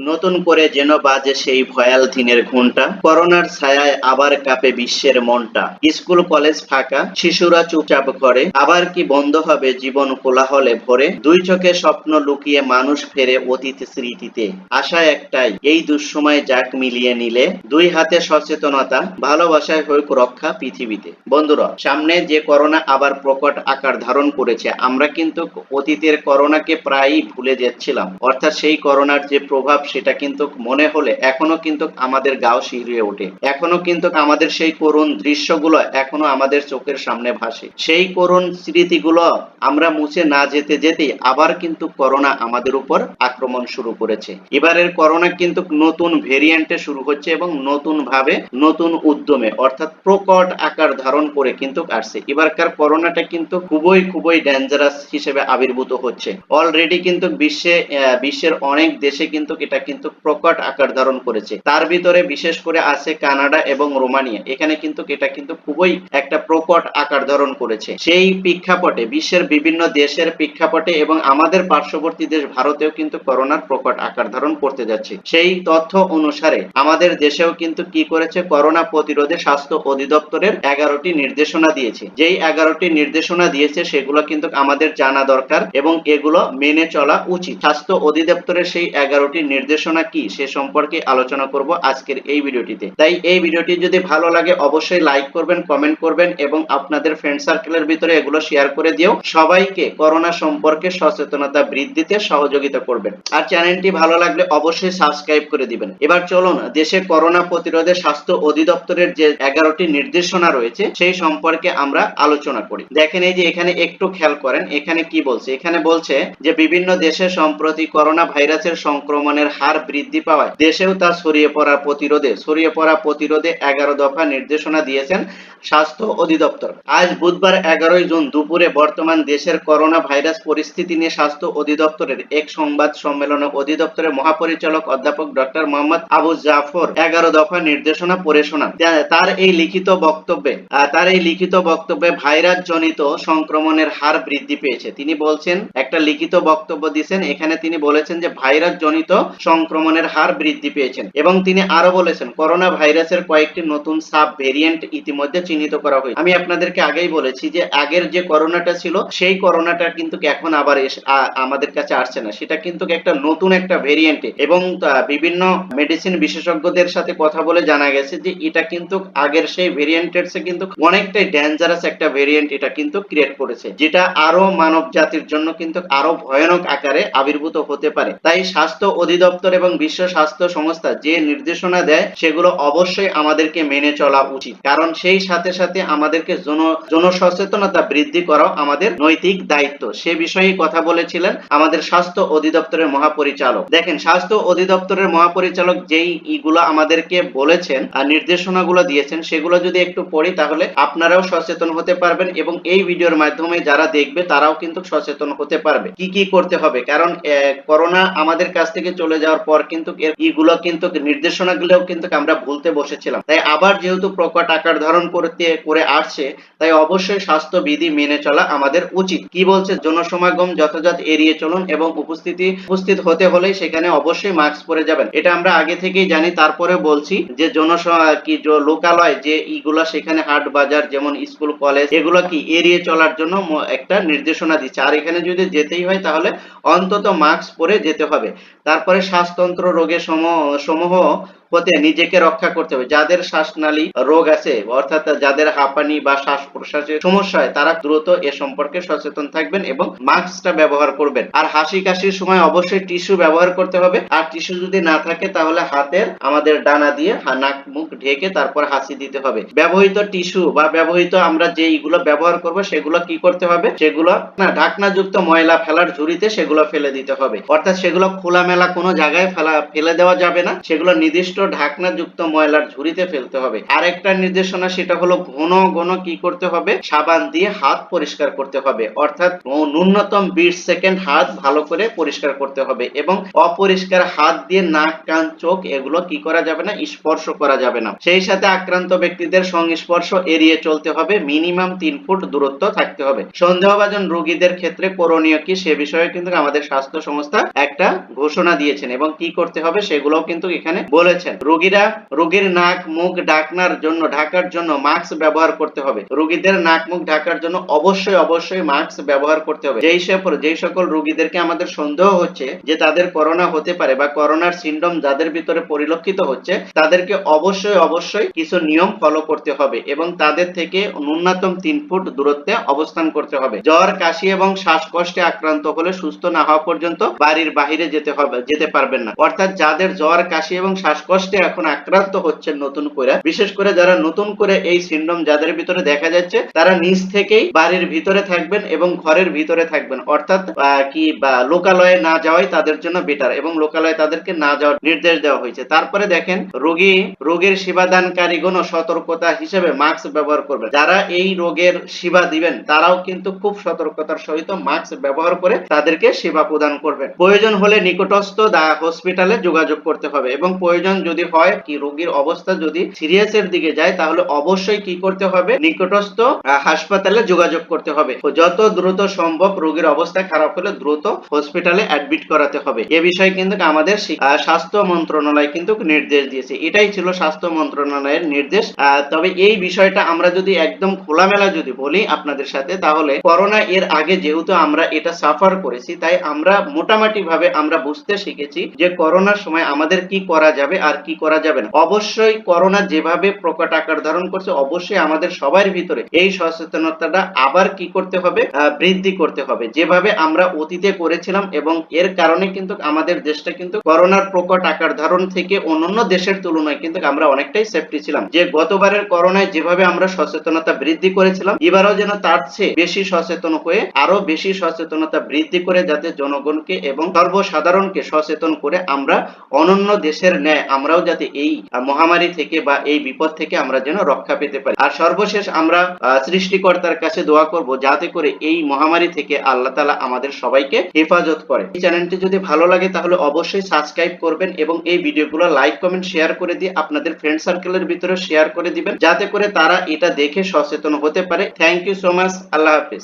নতুন করে যেন বাজে সেই ভয়াল দিনের ঘণ্টা করোনার ছায়ায় আবার কাঁপে বিশ্বের মনটা। স্কুল, কলেজ ফাঁকা, শিশুরা চুপচাপ ঘরে। আবার কি বন্ধ হবে জীবন কোলাহলে ভরে? দুই চোখে স্বপ্ন লুকিয়ে মানুষ ফেরে অতীত স্মৃতিতে। আশা একটাই, এই দুঃসময় যাক মিলিয়ে নিলে। দুই হাতে সচেতনতা, ভালোবাসায় হোক রক্ষা পৃথিবীতে। বন্ধুরা, সামনে যে করোনা আবার প্রকট আকার ধারণ করেছে, আমরা কিন্তু অতীতের করোনাকে প্রায়ই ভুলে যাচ্ছিলাম। অর্থাৎ সেই করোনার যে প্রভাব সেটা কিন্তু মনে হলে এখনও কিন্তু আমাদের গাও শিহরিয়ে ওঠে। এখনও কিন্তু আমাদের সেই করুণ দৃশ্যগুলো এখনও আমাদের চোখের সামনে ভাসে। সেই করুণ স্মৃতিগুলো আমরা মুছে না যেতে যেতেই আবার কিন্তু করোনা আমাদের উপর আক্রমণ শুরু করেছে। এবারের করোনা কিন্তু নতুন ভেরিয়েন্টে শুরু হচ্ছে এবং নতুন ভাবে নতুন উদ্যমে অর্থাৎ প্রকট আকার ধারণ করে কিন্তু আসছে। এবারকার করোনাটা কিন্তু খুবই খুবই ডেঞ্জারাস হিসেবে আবির্ভূত হচ্ছে। অলরেডি কিন্তু বিশ্বে বিশ্বের অনেক দেশে কিন্তু এটা কিন্তু প্রকট আকার ধারণ করেছে। তার ভিতরে বিশেষ করে আছে কানাডা এবং রোমানিয়া। এখানে কিন্তু এটা কিন্তু খুবই একটা প্রকট আকার ধারণ করেছে। সেই প্রেক্ষাপটে, বিশ্বের বিভিন্ন দেশের প্রেক্ষাপটে এবং আমাদের পার্শ্ববর্তী দেশ ভারতেও কিন্তু করোনার প্রকট আকার ধারণ করতে যাচ্ছে। সেই তথ্য অনুসারে, আমাদের দেশেও কিন্তু কি করেছে? করোনা প্রতিরোধে স্বাস্থ্য অধিদপ্তরের এগারোটি নির্দেশনা দিয়েছে। যেই এগারোটি নির্দেশনা দিয়েছে, সেগুলো কিন্তু আমাদের জানা দরকার এবং এগুলো মেনে চলা উচিত। স্বাস্থ্য অধিদপ্তরের সেই এগারোটি নির্দেশনা কি সে সম্পর্কে আলোচনা করব আজকের এই ভিডিওটিতে। তাই এই ভিডিওটি যদি ভালো লাগে অবশ্যই লাইক করবেন কমেন্ট করবেন এবং আপনাদের ফ্রেন্ড সার্কেলের ভিতরে এগুলো শেয়ার করে দিও। সবাইকে করোনা সম্পর্কে সচেতনতা বৃদ্ধিতে সহযোগিতা করবেন। আর চ্যানেলটি ভালো লাগলে অবশ্যই সাবস্ক্রাইব করে দিবেন। এবার চলুন, দেশে করোনা প্রতিরোধে স্বাস্থ্য অধিদপ্তরের যে এগারোটি নির্দেশনা রয়েছে, সেই সম্পর্কে আমরা আলোচনা করি। দেখেন এই যে এখানে একটু খেয়াল করেন, এখানে কি বলছে? এখানে বলছে যে বিভিন্ন দেশে সম্প্রতি করোনা ভাইরাসের সংক্রমণের হার বৃদ্ধি পাওয়ায় দেশেও তা ছড়িয়ে পড়া প্রতিরোধে, ছড়িয়ে পড়া প্রতিরোধে এগারো দফা নির্দেশনা দিয়েছেন স্বাস্থ্য অধিদপ্তর। আজ বুধবার এগারোই জুন দুপুরে বর্তমান দেশের করোনা ভাইরাস পরিস্থিতি নিয়ে স্বাস্থ্য অধিদপ্তরের এক সংবাদ সম্মেলনে অধিদপ্তরের মহাপরিচালক অধ্যাপক ডক্টর মোহাম্মদ আবু জাফর এগারো দফা নির্দেশনা পড়ে শোনান। তার এই লিখিত বক্তব্যে তার এই লিখিত বক্তব্যে ভাইরাস জনিত সংক্রমণের হার বৃদ্ধি পেয়েছে। তিনি বলছেন, একটা লিখিত বক্তব্য দিয়েছেন এখানে তিনি বলেছেন যে ভাইরাস জনিত সংক্রমণের হার বৃদ্ধি পেয়েছেন। এবং তিনি আরও বলেছেন, করোনা ভাইরাসের কয়েকটি নতুন সাব ভেরিয়েন্ট ইতিমধ্যে চিহ্নিত করা হয়েছে। আমি আপনাদেরকে আগেই বলেছি যে, আগের যে করোনাটা ছিল, সেই করোনাটা কিন্তু এখন আবার আমাদের কাছে আসছে না। সেটা কিন্তু একটা নতুন একটা ভেরিয়েন্টে। এবং বিভিন্ন মেডিসিন বিশেষজ্ঞদের সাথে কথা বলে জানা গেছে যে, এটা কিন্তু আগের সেই ভেরিয়েন্টের কিন্তু অনেকটাই ডেঞ্জারাস একটা ভেরিয়েন্ট এটা কিন্তু ক্রিয়েট করেছে। যেটা আরও মানব জাতির জন্য কিন্তু আরও ভয়ানক আকারে আবির্ভূত হতে পারে। তাই স্বাস্থ্য অধিদপ্তর এবং বিশ্ব স্বাস্থ্য সংস্থা যে নির্দেশনা দেয়, সেগুলো অবশ্যই আমাদেরকে মেনে চলা উচিত। কারণ সেই সাথে সাথে আমাদেরকে জনসচেতনতা বৃদ্ধি করাও আমাদের নৈতিক দায়িত্ব। সে বিষয়ে কথা বলেছিলেন আমাদের স্বাস্থ্য অধিদপ্তরের মহাপরিচালক। দেখেন, স্বাস্থ্য অধিদপ্তরের মহাপরিচালক যেই ইগুলো আমাদেরকে বলেছেন আর নির্দেশনাগুলো দিয়েছেন, সেগুলো যদি একটু পড়ি তাহলে আপনারাও সচেতন হতে পারবেন এবং এই ভিডিওর মাধ্যমে যারা দেখবে তারাও কিন্তু সচেতন হতে পারবে। কি কি করতে হবে? কারণ করোনা আমাদের কাছ থেকে চলে যাওয়ার পর কিন্তু ইগুলো কিন্তু নির্দেশনাগুলো কিন্তু আমরা ভুলতে বসেছিলাম। তাই আবার যেহেতু প্রকট আকার ধারণ করতে, করে আসছে, তাই অবশ্যই স্বাস্থ্যবিধি মেনে চলা আমাদের উচিত। কি বলছে? জনসমাগম যথাযথ এড়িয়ে চলুন এবং উপস্থিতি, উপস্থিত হতে হলে সেখানে অবশ্যই মাস্ক পরে যাবেন। এটা আমরা আগে থেকেই জানি, তারপরে বলছি যে জনস, কি লোকালয় যে ইগুলা সেখানে হাট বাজার যেমন স্কুল, কলেজ, এগুলো কি এড়িয়ে চলার জন্য একটা নির্দেশনা দিচ্ছে। আর এখানে যদি যেতেই হয় তাহলে অন্তত মাস্ক পরে যেতে হবে। তারপরে শ্বাসতন্ত্র রোগের সম- সমূহ হতে নিজেকে রক্ষা করতে হবে। যাদের শ্বাসনালী রোগ আছে, অর্থাৎ যাদের হাঁপানি বা শ্বাস প্রশ্বাসের সমস্যা হয়, তারা দ্রুত এ সম্পর্কে সচেতন থাকবেন এবং মাস্কটা ব্যবহার করবেন। আর হাসি কাশির সময় অবশ্যই টিস্যু ব্যবহার করতে হবে। আর টিস্যু যদি না থাকে, তাহলে হাতের আমাদের ডানা দিয়ে নাক মুখ ঢেকে তারপর হাসি দিতে হবে। ব্যবহৃত টিস্যু বা ব্যবহৃত আমরা যে এইগুলো ব্যবহার করব, সেগুলো কি করতে হবে? সেগুলো না, ঢাকনাযুক্ত ময়লা ফেলার ঝুড়িতে সেগুলো ফেলে দিতে হবে। অর্থাৎ সেগুলো খোলামেলা কোনো জায়গায় ফেলা ফেলে দেওয়া যাবে না। সেগুলো নির্দিষ্ট ঢাকনাযুক্ত ময়লার ঝুড়িতে ফেলতে হবে। আরেকটা নির্দেশনা সেটা হলো ঘন ঘন কি করতে হবে? সাবান দিয়ে হাত পরিষ্কার করতে হবে। অর্থাৎ ন্যূনতম বিশ সেকেন্ড হাত ভালো করে পরিষ্কার করতে হবে এবং অপরিষ্কার হাত দিয়ে নাক, কান, চোখ এগুলো কি করা যাবে না? স্পর্শ করা যাবে না। সেই সাথে আক্রান্ত ব্যক্তিদের সংস্পর্শ এড়িয়ে চলতে হবে। মিনিমাম তিন ফুট দূরত্ব থাকতে হবে। সন্দেহভাজন রোগীদের ক্ষেত্রে করণীয় কি সে বিষয়ে কিন্তু আমাদের স্বাস্থ্য সংস্থা একটা ঘোষণা দিয়েছেন এবং কি করতে হবে সেগুলোও কিন্তু এখানে বলেছেন। রোগীরা রোগীর নাক, মুখ ঢাকনার জন্য, ঢাকার জন্য মাস্ক ব্যবহার করতে হবে। রোগীদের নাক, মুখ, ঢাকার জন্য অবশ্যই অবশ্যই মাস্ক ব্যবহার করতে হবে। যেই সকল যেই সকল রোগীদেরকে আমাদের সন্দেহ হচ্ছে যে তাদের করোনা হতে পারে বা করোনার সিন্ডম যাদের ভিতরে পরিলক্ষিত হচ্ছে, তাদেরকে অবশ্যই অবশ্যই কিছু নিয়ম ফলো করতে হবে এবং তাদের থেকে ন্যূনতম তিন ফুট দূরত্বে অবস্থান করতে হবে। জ্বর, কাশি এবং শ্বাসকষ্টে আক্রান্ত হলে সুস্থ না হওয়া পর্যন্ত বাড়ির বাহিরে যেতে হবে যেতে পারবেন না। অর্থাৎ যাদের জ্বর, কাশি এবং শ্বাসকষ্টে এখন আক্রান্ত হচ্ছেন নতুন করে বিশেষ করে যারা নতুন করে এই সিন্ডম যাদের ভিতরে দেখা যাচ্ছে, তারা নিজ থেকেই বাড়ির ভিতরে থাকবেন এবং ঘরের ভিতরে থাকবেন। অর্থাৎ কি, বা, লোকালয়ে না যাওয়াই তাদের জন্য বেটার এবং লোকালয়ে তাদেরকে না যাওয়ার নির্দেশ দেওয়া হয়েছে। তারপরে দেখেন, রোগী, রোগের সেবাদানকারীগণ সতর্কতা হিসেবে মাস্ক ব্যবহার করবে যারা এই রোগের সেবা দিবেন, তারাও কিন্তু খুব সতর্কতার সহিত মাস্ক ব্যবহার করে তাদেরকে সেবা প্রদান করবেন। প্রয়োজন হলে নিকটস্থ হসপিটালে যোগাযোগ করতে হবে এবং প্রয়োজন যদি হয়, কি রোগীর অবস্থা যদি সিরিয়াসের দিকে যায়, তাহলে অবশ্যই কি করতে হবে? নিকটস্থ হাসপাতালে যোগাযোগ করতে হবে। যত দ্রুত সম্ভব রোগীর অবস্থা খারাপ হলে দ্রুত হসপিটালে অ্যাডমিট করাতে হবে। এ বিষয়ে কিন্তু আমাদের স্বাস্থ্য মন্ত্রণালয় কিন্তু নির্দেশ দিয়েছে। এটাই ছিল স্বাস্থ্য মন্ত্রণালয়ের নির্দেশ। তবে এই বিষয়টা আমরা যদি একদম খোলামেলা যদি বলি আপনাদের সাথে, তাহলে করোনা এর আগে যেহেতু আমরা এটা সাফার করেছি, তাই আমরা মোটামুটি ভাবে আমরা বুঝতে শিখেছি যে করোনার সময় আমাদের কি করা যাবে আর কি করা যাবে না। অবশ্যই করোনা যেভাবে প্রকট আকার ধারণ করছে, অবশ্যই আমাদের সবার ভিতরে এই সচেতনতাটা আবার কি করতে হবে? বৃদ্ধি করতে হবে। যেভাবে আমরা অতীতে করেছিলাম এবং এর কারণে কিন্তু আমাদের দেশটা কিন্তু করোনার প্রকট আকার ধারণ থেকে অন্যান্য দেশের তুলনায় কিন্তু আমরা অনেকটাই সেফটি ছিলাম। যে গতবারের করোনায় যেভাবে আমরা সচেতনতা বৃদ্ধি করেছিলাম, এবারও যেন তার চেয়ে বেশি সচেতন হয়ে আরও বেশি সচেতনতা বৃদ্ধি করে যাতে জনগণকে এবং সর্বসাধারণকে সচেতন করে আমরা অনন্য দেশের ন্যায় আমরাও যাতে এই মহামারী থেকে বা এই বিপদ থেকে আমরা যেন রক্ষা পেতে পারি। আর সর্বশেষ আমরা সৃষ্টিকর্তার কাছে দোয়া করব যাতে করে এই মহামারী থেকে আল্লাহ তালা আমাদের সবাইকে হেফাজত করে। এই চ্যানেলটি যদি ভালো লাগে তাহলে অবশ্যই সাবস্ক্রাইব করবেন এবং এই ভিডিওগুলো লাইক, কমেন্ট, শেয়ার করে দিয়ে আপনাদের ফ্রেন্ড সার্কেলের ভিতরে শেয়ার করে দিবেন। যাতে করে তারা এটা দেখে সচেতন হতে পারে। Thank you so much. Allah Hafiz.